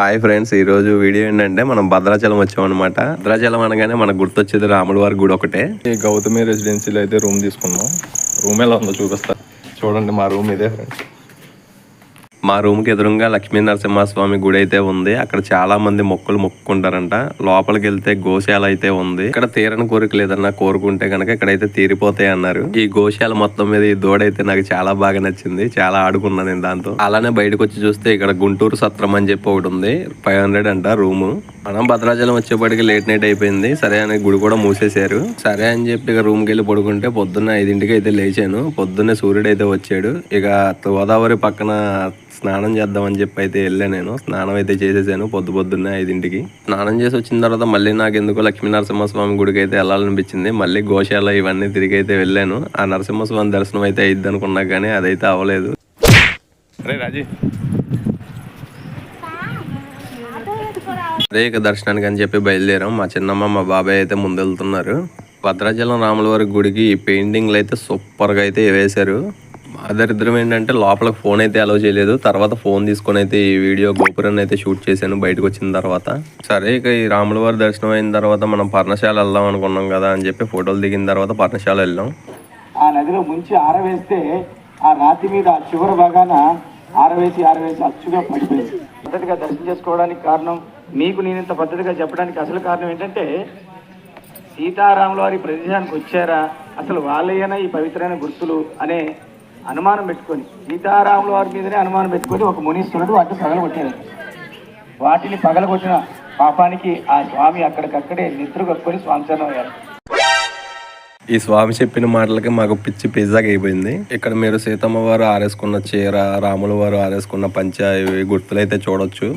Hi friends ఈ రోజు video ఏంటంటే మనం భద్రాచలం వచ్చామన్నమాట. భద్రాచలం అనగానే మనకు గుర్తొచ్చేది రాముడి వారి గుడి ఒకటే. ఈ గౌతమి రెసిడెన్సీలో అయితే రూమ్ తీసుకున్నాం. రూమ్ ఎలా ఉందో చూపిస్తా. చూడండి మా రూమ్ ఇదే ఫ్రెండ్స్ మా రూమ్కి ఎదురుగా లక్ష్మీ నరసింహస్వామి గుడి అయితే ఉంది. అక్కడ చాలా మంది మొక్కులు మొక్కుకుంటారంట. లోపలికి వెళ్తే గోశాల అయితే ఉంది. ఇక్కడ తీరని కోరికలు ఏదన్నా కోరుకుంటే కనుక ఇక్కడైతే తీరిపోతాయి అన్నారు. ఈ గోశాల మొత్తం మీద ఈ దూడ అయితే నాకు చాలా బాగా నచ్చింది. చాలా ఆడుకున్నాను నేను దాంతో. అలానే బయటకు వచ్చి చూస్తే ఇక్కడ గుంటూరు సత్రం అని చెప్పి ఒకటి ఉంది. ఫైవ్ హండ్రెడ్ అంట రూము. మనం భద్రాచలం వచ్చేప్పటికి లేట్ నైట్ అయిపోయింది. సరే అని గుడి కూడా మూసేశారు. సరే అని చెప్పి ఇక రూమ్కి వెళ్ళి పడుకుంటే పొద్దున్న ఐదింటికి అయితే లేచాను. పొద్దున్నే సూర్యుడు అయితే వచ్చాడు. ఇక గోదావరి పక్కన స్నానం చేద్దామని చెప్పి అయితే వెళ్ళాను నేను. స్నానం అయితే చేసేసాను పొద్దు పొద్దున్నే ఐదింటికి. స్నానం చేసి వచ్చిన తర్వాత మళ్ళీ నాకు ఎందుకు లక్ష్మీనరసింహస్వామి గుడికి అయితే వెళ్ళాలనిపించింది. మళ్ళీ గోశాల ఇవన్నీ తిరిగి అయితే వెళ్ళాను. ఆ నరసింహస్వామి దర్శనం అయితే అయ్యిద్ది అనుకున్నా కానీ అదైతే అవ్వలేదు. అరే రాజీ అదే ఇక దర్శనానికి అని చెప్పి బయలుదేరాం. మా చిన్నమ్మ మా బాబాయ్ అయితే ముందు వెళ్తున్నారు భద్రాచలం రాములవారి గుడికి ఈ పెయింటింగ్లు అయితే సూపర్గా అయితే వేశారు. మా దరిద్రం ఏంటంటే లోపల ఫోన్ అయితే అలౌ చేయలేదు. తర్వాత ఫోన్ తీసుకొని అయితే ఈ వీడియో గోపురాన్ని అయితే షూట్ చేశాను బయటకు వచ్చిన తర్వాత. సరే ఇక ఈ రాములవారి దర్శనం అయిన తర్వాత మనం పర్ణశాల వెళ్దాం అనుకున్నాం కదా అని చెప్పి ఫోటోలు దిగిన తర్వాత పర్ణశాల వెళ్ళాం. ఆ నదిలో ముంచి ఆరవేస్తే ఆ రాతి మీద ఆ చివరి భాగాన ఆరవేసి ఆరవేసి అచ్చుగా పడిపోయింది. దర్శనం చేసుకోవడానికి కారణం మీకు నేను ఇంత పద్ధతిగా చెప్పడానికి అసలు కారణం ఏంటంటే సీతారాముల వారి ప్రదేశానికి వచ్చారా? అసలు వాళ్ళేనా ఈ పవిత్రమైన గుర్తులు అనే అనుమానం పెట్టుకొని సీతారాముల వారి మీదనే అనుమానం పెట్టుకొని ఒక మునీశ్వరుడు వాటిని పగలగొట్టారు. వాటిని పగలగొట్టిన పాపానికి ఆ స్వామి అక్కడికక్కడే నిద్ర కప్పుకొని స్వామిచరణం అయ్యారు. ఈ స్వామి చెప్పిన మాటలకి మాకు పిచ్చి పిజ్జాగా అయిపోయింది. ఇక్కడ మీరు సీతమ్మ వారు ఆరేసుకున్న చీర రాముల వారు ఆరేసుకున్న పంచ గుర్తులైతే చూడొచ్చు.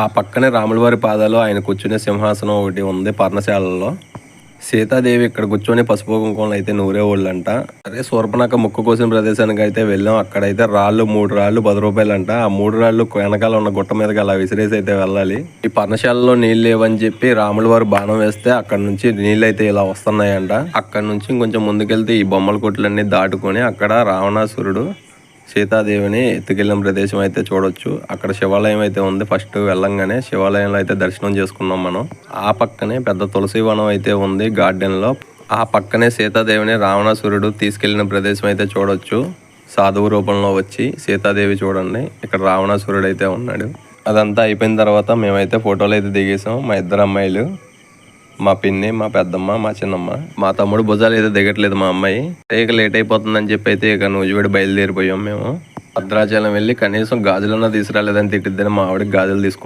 ఆ పక్కనే రాములవారి పాదాలు ఆయన కూర్చునే సింహాసనం ఒకటి ఉంది పర్ణశాలలో. సీతాదేవి ఇక్కడ కూర్చొని పసుపు కుంకుమలు అయితే నూరే వాళ్ళంట అదే సూర్పనక ముక్కు కోసిన ప్రదేశానికి అయితే వెళ్ళాం. అక్కడైతే రాళ్ళు మూడు రాళ్ళు పది రూపాయలంట. ఆ మూడు రాళ్ళు వెనకాల ఉన్న గుట్ట మీదకి అలా విసిరేసి అయితే వెళ్ళాలి. ఈ పర్ణశాలలో నీళ్ళు లేవని చెప్పి రాముల వారు బాణం వేస్తే అక్కడ నుంచి నీళ్ళు అయితే ఇలా వస్తున్నాయంట. అక్కడ నుంచి ఇంకొంచెం ముందుకెళ్తే ఈ బొమ్మల కొట్లన్నీ దాటుకొని అక్కడ రావణాసురుడు సీతాదేవిని ఎత్తుకెళ్ళిన ప్రదేశం అయితే చూడొచ్చు. అక్కడ శివాలయం అయితే ఉంది. ఫస్ట్ వెళ్ళంగానే శివాలయంలో అయితే దర్శనం చేసుకున్నాం మనం. ఆ పక్కనే పెద్ద తులసి వనం అయితే ఉంది గార్డెన్లో ఆ పక్కనే సీతాదేవిని రావణాసురుడు తీసుకెళ్ళిన ప్రదేశం అయితే చూడొచ్చు. సాధువు రూపంలో వచ్చి సీతాదేవి చూడండి. ఇక్కడ రావణాసురుడు అయితే ఉన్నాడు. అదంతా అయిపోయిన తర్వాత మేమైతే ఫోటోలు అయితే దిగేసాం మా ఇద్దరు అమ్మాయిలు. మా పిన్ని మా పెద్దమ్మ మా చిన్నమ్మ. మా తమ్ముడు భుజాలు అయితే దిగట్లేదు మా అమ్మాయి. ఇక లేట్ అయిపోతుందని చెప్పి అయితే ఇక నువ్వు బయలుదేరిపోయాం మేము. భద్రాచలం వెళ్ళి కనీసం గాజులన్నా తీసుకురాలేదని తిట్టిద్దని మా ఆవిడకి గాజులు తీసుకున్నాం.